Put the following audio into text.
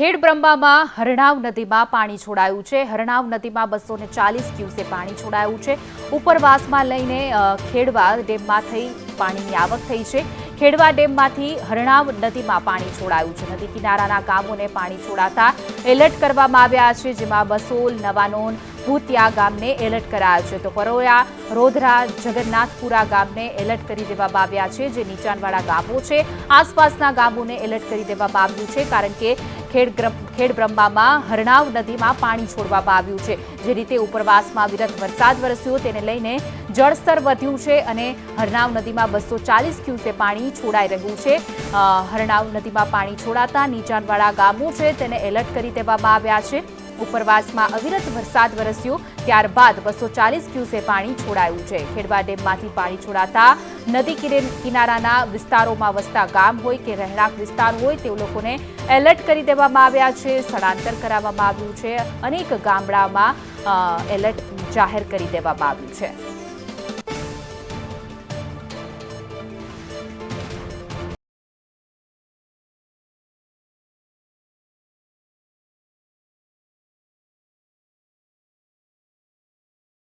ખેડબ્રહ્મામાં હરણાવ નદીમાં પાણી છોડાયું છે. હરણાવ નદીમાં બસો ને ચાલીસ ક્યુસે પાણી છોડાયું છે. ઉપરવાસમાં લઈને ખેડવા ડેમમાં થઈ પાણીની આવક થઈ છે. ખેડવા ડેમમાંથી હરણાવ નદીમાં પાણી છોડાયું છે. નદી કિનારાના ગામોને પાણી છોડાતા એલર્ટ કરવામાં આવ્યા છે, જેમાં બસોલ નવાનોન ભૂતિયા ગામને એલર્ટ કરાયા છે. તો પરોયા રોધરા જગન્નાથપુરા ગામને એલર્ટ કરી દેવામાં આવ્યા છે, જે નીચાણવાળા ગામો છે. આસપાસના ગામોને એલર્ટ કરી દેવામાં આવ્યું છે, કારણ કે ખેડ ખેડબ્રહ્મામાં હરણાવ નદીમાં પાણી છોડવામાં આવ્યું છે. જે રીતે ઉપરવાસમાં વિરત વરસાદ વરસ્યો, તેને લઈને જળસ્તર વધ્યું છે અને હરણાવ નદીમાં બસો ચાલીસ ક્યુસે પાણી છોડાઈ રહ્યું છે. હરણાવ નદીમાં પાણી છોડાતા નીચાણવાળા ગામો છે, તેને એલર્ટ કરી દેવામાં આવ્યા છે. ઉપરવાસમાં અવિરત વરસાદ વરસ્યો, ત્યારબાદ બસો ચાલીસ ક્યુસે પાણી છોડાયું છે. ખેડવા ડેમમાંથી પાણી છોડાતા નદી કિનારાના વિસ્તારોમાં વસતા ગામ હોય કે રહેણાંક વિસ્તાર હોય તે લોકોને એલર્ટ કરી દેવામાં આવ્યા છે, સ્થળાંતર કરાવવામાં આવ્યું છે. અનેક ગામડામાં એલર્ટ જાહેર કરી દેવામાં આવ્યું છે.